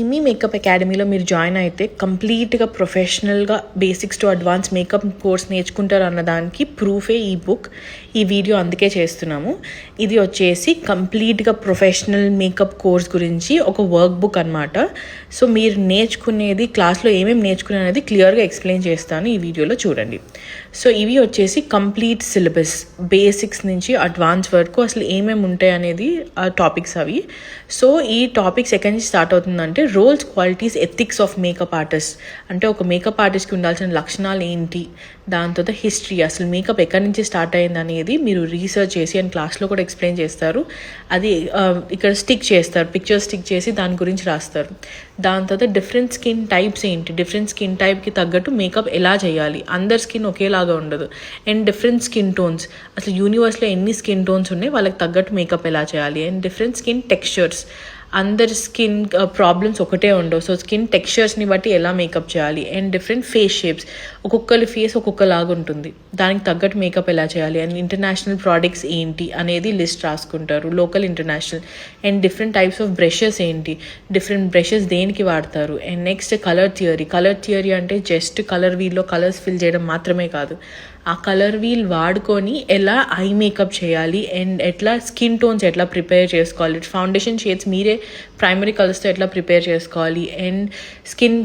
ఇమి makeup అకాడమీలో మీరు join అయితే కంప్లీట్గా ప్రొఫెషనల్గా basics to advance makeup course నేర్చుకుంటారు అన్నదానికి ప్రూఫే ఈ బుక్ ఈ వీడియో అందుకే చేస్తున్నాము. ఇది వచ్చేసి కంప్లీట్గా ప్రొఫెషనల్ మేకప్ కోర్స్ గురించి ఒక వర్క్ బుక్ అనమాట సో మీరు నేర్చుకునేది క్లాస్లో ఏమేమి నేర్చుకునే అనేది క్లియర్గా ఎక్స్ప్లెయిన్ చేస్తాను ఈ వీడియోలో చూడండి. సో ఇవి వచ్చేసి కంప్లీట్ సిలబస్ బేసిక్స్ నుంచి అడ్వాన్స్ వరకు అసలు ఏమేమి ఉంటాయి అనేది ఆ టాపిక్స్ అవి. సో ఈ టాపిక్స్ ఎక్కడి నుంచి స్టార్ట్ అవుతుందంటే roles qualities ethics of makeup artist. అంటే ఒక మేకప్ ఆర్టిస్ట్కి ఉండాల్సిన లక్షణాలు ఏంటి? దాని తర్వాత హిస్టరీ. అసలు మేకప్ ఎక్కడి నుంచి స్టార్ట్ అయింది అనేది మీరు రీసెర్చ్ చేసి అండ్ క్లాస్లో కూడా ఎక్స్ప్లెయిన్ చేస్తారు. అది ఇక్కడ స్టిక్ చేస్తారు. పిక్చర్ స్టిక్ చేసి దాని గురించి రాస్తారు. దాని తర్వాత డిఫరెంట్ స్కిన్ టైప్స్ ఏంటి? డిఫరెంట్ స్కిన్ టైప్కి తగ్గట్టు మేకప్ ఎలా చేయాలి? అందరి స్కిన్ ఒకేలాగా ఉండదు. And different skin tones. అసలు యూనివర్స్లో ఎన్ని స్కిన్ టోన్స్ ఉన్నాయి? వాళ్ళకి తగ్గట్టు మేకప్ ఎలా చేయాలి? And different skin textures. అందరి స్కిన్ ప్రాబ్లమ్స్ ఒకటే ఉండవు. సో స్కిన్ టెక్స్చర్స్ని బట్టి ఎలా మేకప్ చేయాలి అండ్ డిఫరెంట్ ఫేస్ షేప్స్ ఒక్కొక్కరి ఫేస్ ఒక్కొక్కలాగా ఉంటుంది. దానికి తగ్గట్టు మేకప్ ఎలా చేయాలి అండ్ ఇంటర్నేషనల్ ప్రోడక్ట్స్ ఏంటి అనేది లిస్ట్ రాసుకుంటారు. Local international and different types of brushes ఏంటి డిఫరెంట్ బ్రషెస్ దేనికి వాడతారు and next colour theory colour theory అంటే జస్ట్ కలర్ వీల్లో కలర్స్ ఫిల్ చేయడం మాత్రమే కాదు. ఆ కలర్ వీల్ వాడుకొని ఎలా ఐ మేకప్ చేయాలి అండ్ ఎట్లా స్కిన్ టోన్స్ ఎట్లా ప్రిపేర్ చేసుకోవాలి. ఫౌండేషన్ షేడ్స్ మీరే ప్రైమరీ కలర్స్తో ఎట్లా ప్రిపేర్ చేసుకోవాలి? And skin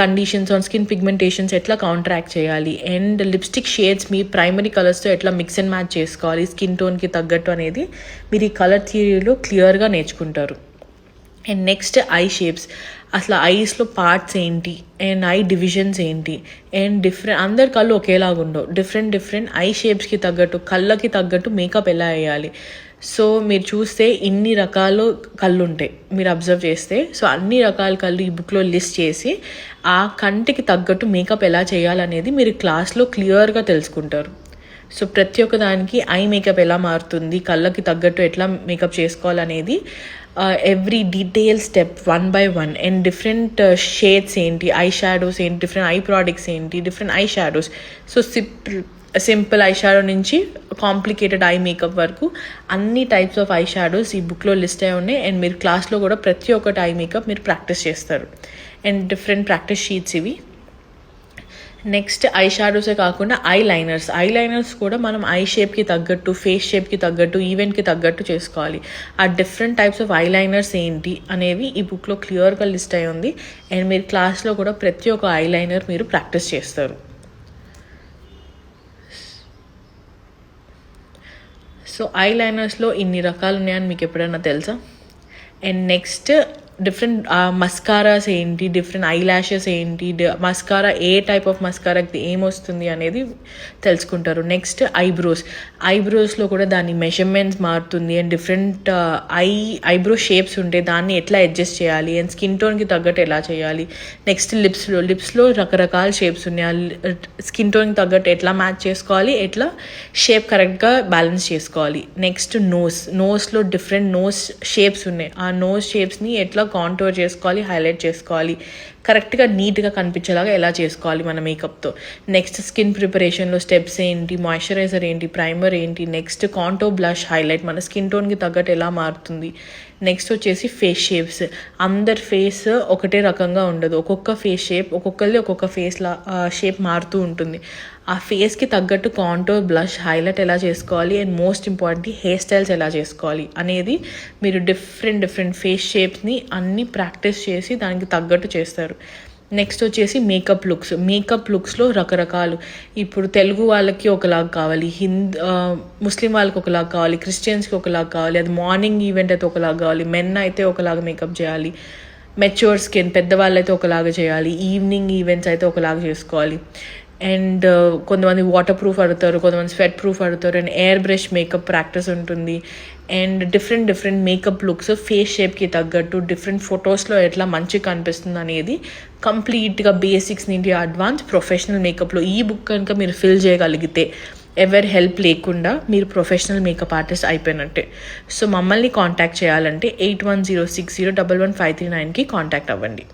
conditions on skin pigmentations ఎట్లా కాంట్రాక్ట్ చేయాలి? అండ్ లిప్స్టిక్ షేడ్స్ మీ ప్రైమరీ కలర్స్తో ఎట్లా మిక్స్ అండ్ మ్యాచ్ చేసుకోవాలి? స్కిన్ టోన్కి తగ్గట్టు అనేది మీరు ఈ కలర్ థియరీలో క్లియర్గా నేర్చుకుంటారు. అండ్ నెక్స్ట్ ఐ షేప్స్ అసలు ఐస్లో పార్ట్స్ ఏంటి? అండ్ ఐ డివిజన్స్ ఏంటి? అండ్ డిఫరెంట్ అందరి కళ్ళు ఒకేలాగా ఉండవు డిఫరెంట్ డిఫరెంట్ ఐ షేప్స్కి తగ్గట్టు కళ్ళకి తగ్గట్టు మేకప్ ఎలా వేయాలి? సో మీరు చూస్తే ఇన్ని రకాలు కళ్ళు ఉంటాయి మీరు అబ్జర్వ్ చేస్తే. సో అన్ని రకాల కళ్ళు ఈ బుక్లో లిస్ట్ చేసి ఆ కంటికి తగ్గట్టు మేకప్ ఎలా చేయాలనేది మీరు క్లాస్లో క్లియర్గా తెలుసుకుంటారు. సో ప్రతి ఒక్క దానికి ఐ మేకప్ ఎలా మారుతుంది కళ్ళకి తగ్గట్టు ఎట్లా మేకప్ చేసుకోవాలనేది every detail step one by one. And different shades ఏంటి? ఐ షాడోస్ ఏంటి? డిఫరెంట్ ఐ ప్రోడక్ట్స్ ఏంటి? Different eye shadows. సో సిప్ సింపుల్ ఐ షాడో నుంచి కాంప్లికేటెడ్ ఐ మేకప్ వరకు అన్ని టైప్స్ ఆఫ్ ఐ షాడోస్ ఈ బుక్లో లిస్ట్ అయి ఉన్నాయి. అండ్ మీరు క్లాస్లో కూడా ప్రతి ఒక్కటి ఐ మేకప్ మీరు ప్రాక్టీస్ చేస్తారు. అండ్ డిఫరెంట్ ప్రాక్టీస్ షీట్స్ ఇవి. నెక్స్ట్ ఐ షాడోసే కాకుండా ఐ లైనర్స్ ఐ లైనర్స్ కూడా మనం ఐ షేప్కి తగ్గట్టు ఫేస్ షేప్కి తగ్గట్టు ఈవెంట్కి తగ్గట్టు చేసుకోవాలి. ఆ different types of eye liners ఏంటి అనేవి ఈ బుక్లో క్లియర్గా లిస్ట్ అయి ఉంది. అండ్ మీరు క్లాస్లో కూడా ప్రతి ఒక్క ఐ లైనర్ మీరు ప్రాక్టీస్ చేస్తారు. సో ఐ లైనర్స్లో ఇన్ని రకాలు ఉన్నాయని మీకు ఎప్పుడైనా తెలుసా? And next different mascaras uh, ఏంటి డిఫరెంట్ ఐ ల్యాషెస్ ఏంటి మస్కారా ఏ టైప్ ఆఫ్ మస్కారాకి ఏమొస్తుంది అనేది తెలుసుకుంటారు. నెక్స్ట్ ఐబ్రోస్ ఐబ్రోస్లో కూడా దాని మెజర్మెంట్స్ మారుతుంది and different eye eyebrow shapes ఉంటాయి దాన్ని ఎట్లా అడ్జస్ట్ చేయాలి అండ్ స్కిన్ టోన్కి తగ్గట్టు ఎలా చేయాలి. నెక్స్ట్ లిప్స్లో లిప్స్లో రకరకాల షేప్స్ ఉన్నాయి. స్కిన్ టోన్కి తగ్గట్టు ఎట్లా మ్యాచ్ చేసుకోవాలి ఎట్లా షేప్ కరెక్ట్గా బ్యాలెన్స్ చేసుకోవాలి. నెక్స్ట్ నోస్ నోస్లో డిఫరెంట్ నోస్ షేప్స్ ఉన్నాయి. ఆ నోస్ షేప్స్ని ఎట్లా కాంటోర్ చేసుకోవాలి హైలైట్ చేసుకోవాలి. కరెక్ట్గా నీట్గా కనిపించేలాగా ఎలా చేసుకోవాలి మన మేకప్తో నెక్స్ట్ స్కిన్ ప్రిపరేషన్లో స్టెప్స్ ఏంటి? మాయిశ్చరైజర్ ఏంటి? ప్రైమర్ ఏంటి? నెక్స్ట్ కాంటో బ్లష్ హైలైట్ మన స్కిన్ టోన్కి తగ్గట్టు ఎలా మారుతుంది? నెక్స్ట్ వచ్చేసి ఫేస్ షేప్స్ అందరి ఫేస్ ఒకటే రకంగా ఉండదు. ఒక్కొక్క ఫేస్ షేప్ ఒక్కొక్కరిది ఒక్కొక్క ఫేస్ లా షేప్ మారుతూ ఉంటుంది. ఆ ఫేస్కి తగ్గట్టు కాంటోర్ బ్లష్ హైలైట్ ఎలా చేసుకోవాలి? And most important hair styles ఎలా చేసుకోవాలి? అనేది మీరు డిఫరెంట్ డిఫరెంట్ ఫేస్ షేప్స్ని అన్నీ ప్రాక్టీస్ చేసి దానికి తగ్గట్టు చేస్తారు. నెక్స్ట్ వచ్చేసి మేకప్ లుక్స్ మేకప్ లుక్స్లో రకరకాలు. ఇప్పుడు తెలుగు వాళ్ళకి ఒకలాగా కావాలి. హింద్ ముస్లిం వాళ్ళకి ఒకలాగా కావాలి. క్రిస్టియన్స్కి ఒకలాగా కావాలి. అది మార్నింగ్ ఈవెంట్ అయితే ఒకలాగా కావాలి. మెన్ అయితే ఒకలాగా మేకప్ చేయాలి. మెచ్యూర్ స్కిన్ పెద్దవాళ్ళు అయితే ఒకలాగా చేయాలి. ఈవినింగ్ ఈవెంట్స్ అయితే ఒకలాగా చేసుకోవాలి. అండ్ uh, కొంతమంది వాటర్ ప్రూఫ్ అడుగుతారు కొంతమంది స్వెట్ ప్రూఫ్ అడుగుతారు and airbrush makeup practice ఉంటుంది. And different different makeup looks face షేప్కి తగ్గట్టు డిఫరెంట్ ఫొటోస్లో ఎట్లా మంచిగా కనిపిస్తుంది అనేది కంప్లీట్గా బేసిక్స్ నుండి అడ్వాన్స్ ప్రొఫెషనల్ మేకప్లో ఈ బుక్ కనుక మీరు ఫిల్ చేయగలిగితే ఎవరి హెల్ప్ లేకుండా మీరు ప్రొఫెషనల్ మేకప్ ఆర్టిస్ట్ అయిపోయినట్టే. సో మమ్మల్ని కాంటాక్ట్ చేయాలంటే eight one zero six zero double one five three నైన్కి కాంటాక్ట్ అవ్వండి.